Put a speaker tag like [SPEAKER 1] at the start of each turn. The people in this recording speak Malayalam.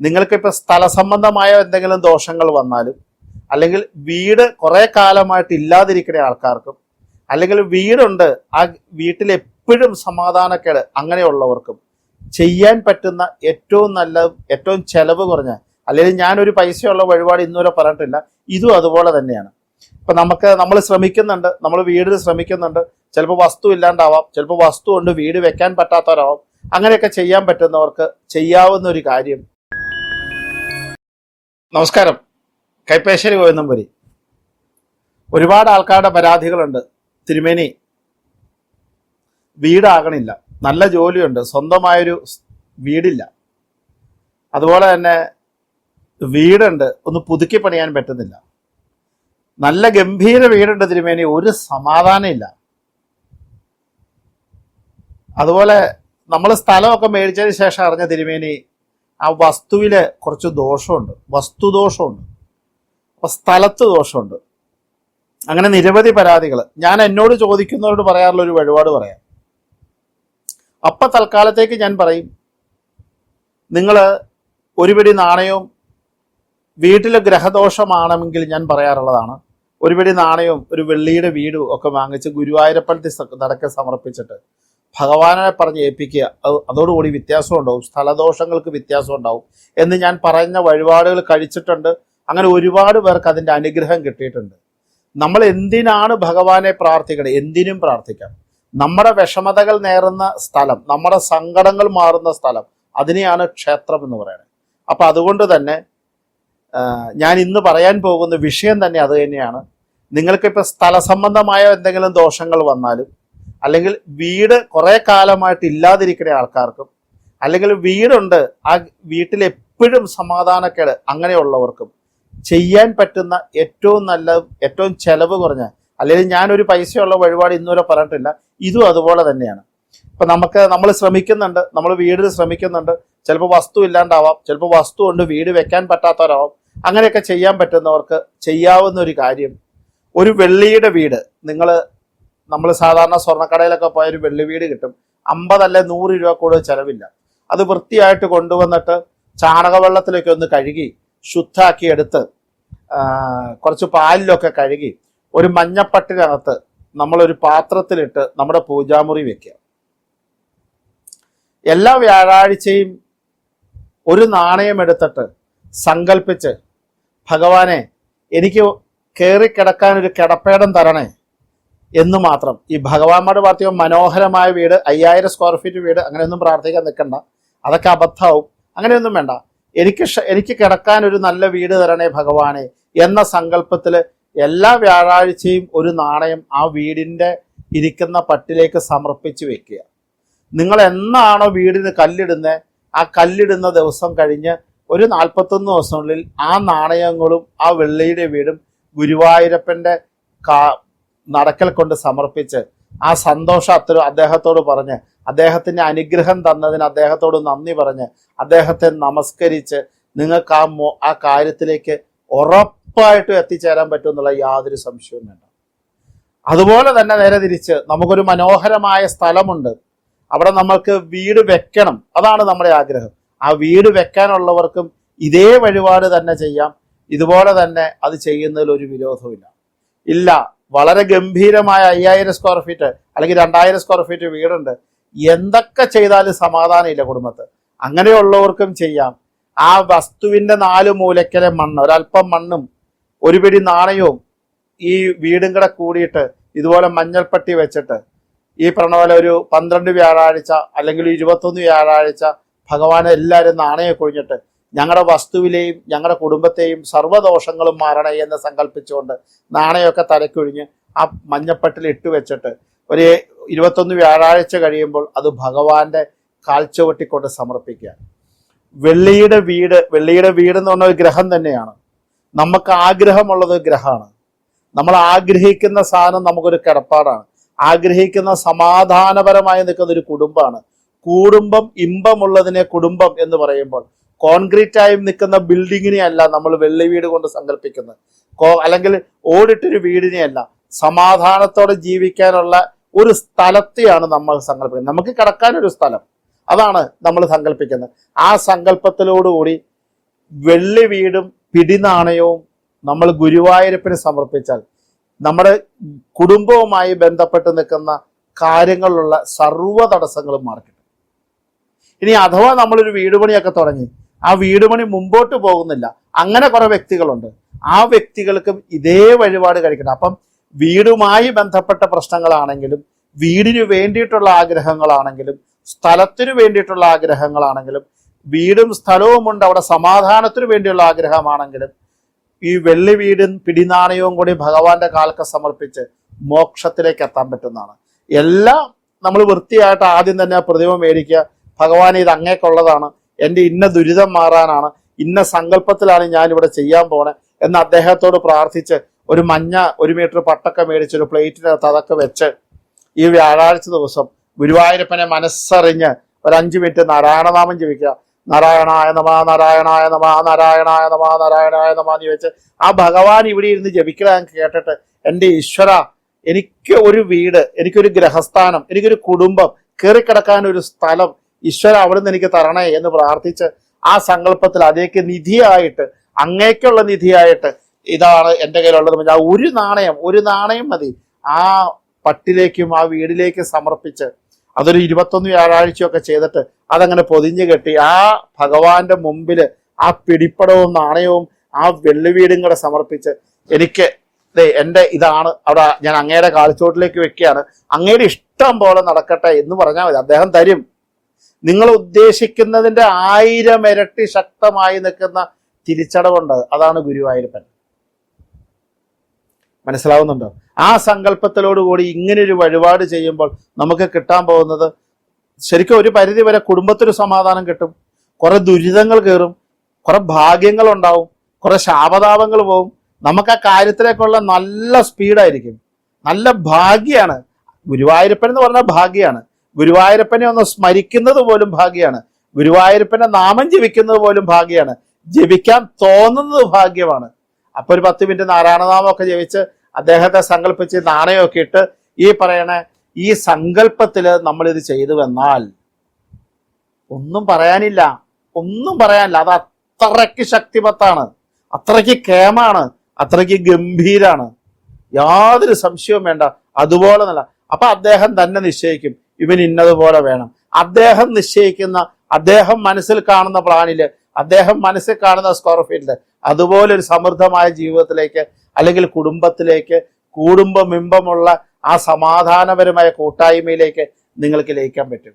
[SPEAKER 1] നിങ്ങൾക്ക് ഇപ്പൊ സ്ഥല സംബന്ധമായ എന്തെങ്കിലും ദോഷങ്ങൾ വന്നാലും അല്ലെങ്കിൽ വീട് കുറേ കാലമായിട്ട് ഇല്ലാതിരിക്കുന്ന ആൾക്കാർക്കും അല്ലെങ്കിൽ വീടുണ്ട് ആ വീട്ടിൽ എപ്പോഴും സമാധാനക്കേട് അങ്ങനെയുള്ളവർക്കും ചെയ്യാൻ പറ്റുന്ന ഏറ്റവും നല്ല ഏറ്റവും ചെലവ് കുറഞ്ഞ അല്ലെങ്കിൽ ഞാനൊരു പൈസയുള്ള വഴിപാട് ഇന്നുവരെ പറഞ്ഞിട്ടില്ല ഇതും അതുപോലെ തന്നെയാണ്. ഇപ്പം നമുക്ക് നമ്മൾ ശ്രമിക്കുന്നുണ്ട് നമ്മൾ വീടിൽ ശ്രമിക്കുന്നുണ്ട് ചിലപ്പോൾ വസ്തു ഇല്ലാണ്ടാവാം ചിലപ്പോൾ വസ്തു കൊണ്ട് വീട് വെക്കാൻ പറ്റാത്തവരാവാം അങ്ങനെയൊക്കെ ചെയ്യാൻ പറ്റുന്നവർക്ക് ചെയ്യാവുന്ന ഒരു കാര്യം നമസ്കാരം. കൈപ്പേശ്ശേരി ഗോവിന്ദംപുരി ഒരുപാട് ആൾക്കാരുടെ പരാതികളുണ്ട്. തിരുമേനി വീടാകണില്ല. നല്ല ജോലിയുണ്ട്. സ്വന്തമായൊരു വീടില്ല. അതുപോലെ തന്നെ വീടുണ്ട്. ഒന്ന് പുതുക്കി പണിയാൻ പറ്റുന്നില്ല. നല്ല ഗംഭീര വീടുണ്ട് തിരുമേനി. ഒരു സമാധാനമില്ല. അതുപോലെ നമ്മൾ സ്ഥലമൊക്കെ മേടിച്ചതിന് ശേഷം അറിഞ്ഞ തിരുമേനി ആ വസ്തുവിൽ കുറച്ച് ദോഷമുണ്ട്. വസ്തുദോഷമുണ്ട്. അപ്പൊ സ്ഥലത്ത് ദോഷമുണ്ട്. അങ്ങനെ നിരവധി പരാതികൾ ഞാൻ എന്നോട് ചോദിക്കുന്നവരോട് പറയാറുള്ള ഒരു വഴിപാട് പറയാം. അപ്പൊ തൽക്കാലത്തേക്ക് ഞാൻ പറയും നിങ്ങൾ ഒരു പിടി നാണയവും വീട്ടിലെ ഗ്രഹദോഷമാണെങ്കിൽ ഞാൻ പറയാറുള്ളതാണ്. ഒരു പിടി നാണയവും ഒരു വെള്ളിയുടെ വീടും ഒക്കെ വാങ്ങിച്ച് ഗുരുവായൂരപ്പഴത്തിൽ നടക്കെ സമർപ്പിച്ചിട്ട് ഭഗവാനെ പറഞ്ഞ് ഏൽപ്പിക്കുക. അത് അതോടുകൂടി വ്യത്യാസം ഉണ്ടാവും സ്ഥലദോഷങ്ങൾക്ക് വ്യത്യാസം ഉണ്ടാവും എന്ന് ഞാൻ പറഞ്ഞ വഴിപാടുകൾ കഴിച്ചിട്ടുണ്ട്. അങ്ങനെ ഒരുപാട് പേർക്ക് അതിന്റെ അനുഗ്രഹം കിട്ടിയിട്ടുണ്ട്. നമ്മൾ എന്തിനാണ് ഭഗവാനെ പ്രാർത്ഥിക്കണം എന്തിനും പ്രാർത്ഥിക്കാം. നമ്മുടെ വിഷമതകൾ നേറുന്ന സ്ഥലം നമ്മുടെ സങ്കടങ്ങൾ മാറുന്ന സ്ഥലം അതിനെയാണ് ക്ഷേത്രം എന്ന് പറയുന്നത്. അപ്പം അതുകൊണ്ട് തന്നെ ഞാൻ ഇന്ന് പറയാൻ പോകുന്ന വിഷയം തന്നെ അത് തന്നെയാണ്. നിങ്ങൾക്കിപ്പോൾ സ്ഥല സംബന്ധമായ എന്തെങ്കിലും ദോഷങ്ങൾ വന്നാലും അല്ലെങ്കിൽ വീട് കുറെ കാലമായിട്ട് ഇല്ലാതിരിക്കുന്ന ആൾക്കാർക്കും അല്ലെങ്കിൽ വീടുണ്ട് ആ വീട്ടിൽ എപ്പോഴും സമാധാനക്കേട് അങ്ങനെയുള്ളവർക്കും ചെയ്യാൻ പറ്റുന്ന ഏറ്റവും നല്ല ഏറ്റവും ചെലവ് കുറഞ്ഞ അല്ലെങ്കിൽ ഞാനൊരു പൈസയുള്ള വഴിപാട് ഇന്നുവരെ പറഞ്ഞിട്ടില്ല ഇതും അതുപോലെ തന്നെയാണ്. ഇപ്പൊ നമുക്ക് നമ്മൾ ശ്രമിക്കുന്നുണ്ട് നമ്മൾ വീടിൽ ശ്രമിക്കുന്നുണ്ട് ചിലപ്പോൾ വസ്തു ഇല്ലാണ്ടാവാം ചിലപ്പോൾ വസ്തു കൊണ്ട് വീട് വെക്കാൻ പറ്റാത്തവരാവാം അങ്ങനെയൊക്കെ ചെയ്യാൻ പറ്റുന്നവർക്ക് ചെയ്യാവുന്ന ഒരു കാര്യം ഒരു വെള്ളിയുടെ വീട് നിങ്ങൾ നമ്മൾ സാധാരണ സ്വർണക്കടയിലൊക്കെ പോയ ഒരു വെള്ളി വീട് കിട്ടും. അമ്പതല്ലേ നൂറ് രൂപ കൂടുതൽ ചിലവില്ല. അത് വൃത്തിയായിട്ട് കൊണ്ടുവന്നിട്ട് ചാണകവെള്ളത്തിലൊക്കെ ഒന്ന് കഴുകി ശുദ്ധാക്കി എടുത്ത് കുറച്ച് പാലിലൊക്കെ കഴുകി ഒരു മഞ്ഞപ്പട്ടിനകത്ത് നമ്മളൊരു പാത്രത്തിലിട്ട് നമ്മുടെ പൂജാമുറി വെക്കുക. എല്ലാ വ്യാഴാഴ്ചയും ഒരു നാണയം എടുത്തിട്ട് സങ്കല്പിച്ച് ഭഗവാനെ എനിക്ക് കയറി കിടക്കാൻ ഒരു കിടപ്പേടം തരണേ. എന്ന് മാത്രം. ഈ ഭഗവാന്മാരുടെ പ്രാർത്ഥിക്കുക മനോഹരമായ വീട് അയ്യായിരം സ്ക്വയർ ഫീറ്റ് വീട് അങ്ങനെയൊന്നും പ്രാർത്ഥിക്കാൻ നിൽക്കണ്ട അതൊക്കെ അബദ്ധമാവും അങ്ങനെയൊന്നും വേണ്ട. എനിക്ക് എനിക്ക് കിടക്കാൻ ഒരു നല്ല വീട് തരണേ ഭഗവാനെ എന്ന സങ്കല്പത്തിൽ എല്ലാ വ്യാഴാഴ്ചയും ഒരു നാണയം ആ വീടിന്റെ ഇരിക്കുന്ന പട്ടിലേക്ക് സമർപ്പിച്ച് വെക്കുക. നിങ്ങൾ എന്നാണോ വീടിന് കല്ലിടുന്നത് ആ കല്ലിടുന്ന ദിവസം കഴിഞ്ഞ് ഒരു നാൽപ്പത്തൊന്ന് ദിവസങ്ങളിൽ ആ നാണയങ്ങളും ആ വെള്ളിയുടെ വീടും ഗുരുവായൂരപ്പന്റെ കാ നടക്കൽ കൊണ്ട് സമർപ്പിച്ച് ആ സന്തോഷം അത്ര അദ്ദേഹത്തോട് പറഞ്ഞ് അദ്ദേഹത്തിന്റെ അനുഗ്രഹം തന്നതിന് അദ്ദേഹത്തോട് നന്ദി പറഞ്ഞ് അദ്ദേഹത്തെ നമസ്കരിച്ച് നിങ്ങൾക്ക് ആ ആ കാര്യത്തിലേക്ക് ഉറപ്പായിട്ടും എത്തിച്ചേരാൻ പറ്റും എന്നുള്ള യാതൊരു സംശയവും വേണ്ട. അതുപോലെ തന്നെ നേരെ തിരിച്ച് നമുക്കൊരു മനോഹരമായ സ്ഥലമുണ്ട്. അവിടെ നമ്മൾക്ക് വീട് വെക്കണം. അതാണ് നമ്മുടെ ആഗ്രഹം. ആ വീട് വെക്കാനുള്ളവർക്കും ഇതേ വഴിപാട് തന്നെ ചെയ്യാം. ഇതുപോലെ തന്നെ അത് ചെയ്യുന്നതിൽ ഒരു വിരോധമില്ല ഇല്ല വളരെ ഗംഭീരമായ അയ്യായിരം സ്ക്വയർ ഫീറ്റ് അല്ലെങ്കിൽ രണ്ടായിരം സ്ക്വയർ ഫീറ്റ് വീടുണ്ട്. എന്തൊക്കെ ചെയ്താലും സമാധാനമില്ല കുടുംബത്ത്. അങ്ങനെയുള്ളവർക്കും ചെയ്യാം. ആ വസ്തുവിന്റെ നാല് മൂലക്കലെ മണ്ണ് ഒരല്പം മണ്ണും ഒരു പിടി നാണയവും ഈ വീടും കൂടെ കൂടിയിട്ട് ഇതുപോലെ മഞ്ഞൾപ്പട്ടി വെച്ചിട്ട് ഈ പോലെ ഒരു പന്ത്രണ്ട് വ്യാഴാഴ്ച അല്ലെങ്കിൽ ഇരുപത്തൊന്ന് വ്യാഴാഴ്ച ഭഗവാനെ എല്ലാവരും നാണയം കൊഴിഞ്ഞിട്ട് ഞങ്ങളുടെ വസ്തുവിലെയും ഞങ്ങളുടെ കുടുംബത്തെയും സർവദോഷങ്ങളും മാറണേ എന്ന് സങ്കല്പിച്ചുകൊണ്ട് നാണയമൊക്കെ തലക്കൊഴിഞ്ഞ് ആ മഞ്ഞപ്പട്ടിൽ ഇട്ട് വെച്ചിട്ട് ഒരു ഇരുപത്തൊന്ന് വ്യാഴാഴ്ച കഴിയുമ്പോൾ അത് ഭഗവാന്റെ കാൽച്ചുവട്ടിക്കൊണ്ട് സമർപ്പിക്കുക. വെള്ളിയുടെ വീട് വെള്ളിയുടെ വീട് എന്ന് പറഞ്ഞ ഒരു ഗ്രഹം തന്നെയാണ്. നമുക്ക് ആഗ്രഹമുള്ളത് ഗ്രഹമാണ്. നമ്മൾ ആഗ്രഹിക്കുന്ന സാധനം നമുക്കൊരു കിടപ്പാടാണ്. ആഗ്രഹിക്കുന്ന സമാധാനപരമായി നിൽക്കുന്ന ഒരു കുടുംബമാണ്. കുടുംബം ഇമ്പമുള്ളതിനെ കുടുംബം എന്ന് പറയുമ്പോൾ കോൺക്രീറ്റ് ആയി നിൽക്കുന്ന ബിൽഡിങ്ങിനെ അല്ല നമ്മൾ വെള്ളി വീട് കൊണ്ട് സങ്കല്പിക്കുന്നത്. കോ- അല്ലെങ്കിൽ ഓടിട്ടൊരു വീടിനെ അല്ല സമാധാനത്തോടെ ജീവിക്കാനുള്ള ഒരു സ്ഥലത്തെയാണ് നമ്മൾ സങ്കല്പിക്കുന്നത്. നമുക്ക് കിടക്കാനൊരു സ്ഥലം. അതാണ് നമ്മൾ സങ്കല്പിക്കുന്നത്. ആ സങ്കല്പത്തിലോടുകൂടി വെള്ളി വീടും പിടിനാണയവും നമ്മൾ ഗുരുവായൂരപ്പിന് സമർപ്പിച്ചാൽ നമ്മുടെ കുടുംബവുമായി ബന്ധപ്പെട്ട് നിൽക്കുന്ന കാര്യങ്ങളിലുള്ള സർവ തടസ്സങ്ങളും മാറിക്കിട്ടും. ഇനി അഥവാ നമ്മളൊരു വീട് പണിയൊക്കെ തുടങ്ങി ആ വീട് പണി മുമ്പോട്ട് പോകുന്നില്ല. അങ്ങനെ കുറെ വ്യക്തികളുണ്ട്. ആ വ്യക്തികൾക്കും ഇതേ വഴിപാട് കഴിക്കണം. അപ്പം വീടുമായി ബന്ധപ്പെട്ട പ്രശ്നങ്ങളാണെങ്കിലും വീടിന് വേണ്ടിയിട്ടുള്ള ആഗ്രഹങ്ങളാണെങ്കിലും സ്ഥലത്തിനു വേണ്ടിയിട്ടുള്ള ആഗ്രഹങ്ങളാണെങ്കിലും വീടും സ്ഥലവും ഉണ്ട് അവിടെ സമാധാനത്തിനു വേണ്ടിയുള്ള ആഗ്രഹമാണെങ്കിലും ഈ വെള്ളി വീടും പിടിനാണയവും കൂടി ഭഗവാന്റെ കാൽക്ക് സമർപ്പിച്ച് മോക്ഷത്തിലേക്ക് എത്താൻ പറ്റുന്നതാണ്. എല്ലാം നമ്മൾ വൃത്തിയായിട്ട് ആദ്യം തന്നെ പ്രതിമ മേടിക്കുക. ഭഗവാൻ ഇത് അങ്ങേക്കുള്ളതാണ്. എന്റെ ഇന്ന ദുരിതം മാറാനാണ് ഇന്ന സങ്കല്പത്തിലാണ് ഞാൻ ഇവിടെ ചെയ്യാൻ പോണേ എന്ന് അദ്ദേഹത്തോട് പ്രാർത്ഥിച്ച് ഒരു മഞ്ഞ ഒരു മീറ്റർ പട്ടൊക്കെ മേടിച്ച് ഒരു പ്ലേറ്റിനകത്ത് അതൊക്കെ വെച്ച് ഈ വ്യാഴാഴ്ച ദിവസം ഗുരുവായൂരപ്പനെ മനസ്സറിഞ്ഞ് ഒരു അഞ്ച് മിനിറ്റ് നാരായണനാമം ജപിക്കുക. നാരായണായ നമ നാരായണായ നമ നാരായണായ നമ നാരായണായ നമ എന്ന് ചോദിച്ച് ആ ഭഗവാൻ ഇവിടെ ഇരുന്ന് ജപിക്കുക എന്ന് കേട്ടിട്ട് എന്റെ ഈശ്വര എനിക്ക് ഒരു വീട് എനിക്കൊരു ഗ്രഹസ്ഥാനം എനിക്കൊരു കുടുംബം കയറിക്കിടക്കാൻ ഒരു സ്ഥലം ഈശ്വര അവിടുന്ന് എനിക്ക് തരണേ എന്ന് പ്രാർത്ഥിച്ച് ആ സങ്കല്പത്തിൽ അതേക്ക് നിധിയായിട്ട് അങ്ങേക്കുള്ള നിധിയായിട്ട് ഇതാണ് എന്റെ കയ്യിലുള്ളത്. ആ ഒരു നാണയം ഒരു നാണയം മതി. ആ പട്ടിലേക്കും ആ വീടിലേക്കും സമർപ്പിച്ച് അതൊരു ഇരുപത്തൊന്ന് വ്യാഴാഴ്ചയൊക്കെ ചെയ്തിട്ട് അതങ്ങനെ പൊതിഞ്ഞു കെട്ടി ആ ഭഗവാന്റെ മുമ്പിൽ ആ പിടിപ്പടവും നാണയവും ആ വെള്ളുവീടും കൂടെ സമർപ്പിച്ച് എനിക്ക് എന്റെ ഇതാണ് അവിടെ ഞാൻ അങ്ങയുടെ കാൽച്ചോട്ടിലേക്ക് വെക്കുകയാണ്. അങ്ങയുടെ ഇഷ്ടം പോലെ നടക്കട്ടെ എന്ന് പറഞ്ഞാൽ മതി. അദ്ദേഹം തരും. നിങ്ങൾ ഉദ്ദേശിക്കുന്നതിന്റെ ആയിരം ഇരട്ടി ശക്തമായി നിൽക്കുന്ന തിരിച്ചടവുണ്ട്. അതാണ് ഗുരുവായൂരപ്പൻ. മനസ്സിലാവുന്നുണ്ടോ? ആ സങ്കല്പത്തിലോടുകൂടി ഇങ്ങനെ ഒരു വഴിപാട് ചെയ്യുമ്പോൾ നമുക്ക് കിട്ടാൻ പോകുന്നത് ശരിക്കും ഒരു പരിധി വരെ കുടുംബത്തിന് സമാധാനം കിട്ടും. കുറെ ദുരിതങ്ങൾ കയറും. കുറെ ഭാഗ്യങ്ങൾ ഉണ്ടാവും. കുറെ ശാപതാപങ്ങൾ പോവും. നമുക്ക് ആ കാര്യത്തിലേക്കുള്ള നല്ല സ്പീഡായിരിക്കും നല്ല ഭാഗ്യാണ്. ഗുരുവായൂരപ്പൻ എന്ന് പറഞ്ഞാൽ ഭാഗ്യാണ്. ഗുരുവായൂരപ്പനെ ഒന്ന് സ്മരിക്കുന്നത് പോലും ഭാഗ്യമാണ്. ഗുരുവായൂരപ്പനെ നാമം ജപിക്കുന്നത് പോലും ഭാഗ്യമാണ്. ജപിക്കാൻ തോന്നുന്നത് ഭാഗ്യമാണ്. അപ്പൊ ഒരു പത്ത് മിനിറ്റ് നാരായണനാമമൊക്കെ ജപിച്ച് അദ്ദേഹത്തെ സങ്കല്പിച്ച് നാണയമൊക്കെ ഇട്ട് ഈ പറയണ ഈ സങ്കല്പത്തിൽ നമ്മൾ ഇത് ചെയ്തു വന്നാൽ ഒന്നും പറയാനില്ല. ഒന്നും പറയാനില്ല. അത് അത്രയ്ക്ക് ശക്തിമത്താണ്. അത്രയ്ക്ക് കേമാണ്. അത്രയ്ക്ക് ഗംഭീരാണ്. യാതൊരു സംശയവും വേണ്ട. അതുപോലെ നല്ല. അപ്പൊ അദ്ദേഹം തന്നെ നിശ്ചയിക്കും. ഇവൻ ഇന്നതുപോലെ വേണം. അദ്ദേഹം നിശ്ചയിക്കുന്ന അദ്ദേഹം മനസ്സിൽ കാണുന്ന പ്ലാനിൽ അദ്ദേഹം മനസ്സിൽ കാണുന്ന സ്ക്വയർ ഫീറ്റിൽ അതുപോലെ ഒരു സമൃദ്ധമായ ജീവിതത്തിലേക്ക് അല്ലെങ്കിൽ കുടുംബത്തിലേക്ക് കുടുംബമിമ്പമുള്ള ആ സമാധാനപരമായ കൂട്ടായ്മയിലേക്ക് നിങ്ങൾക്ക് ലയിക്കാൻ പറ്റും.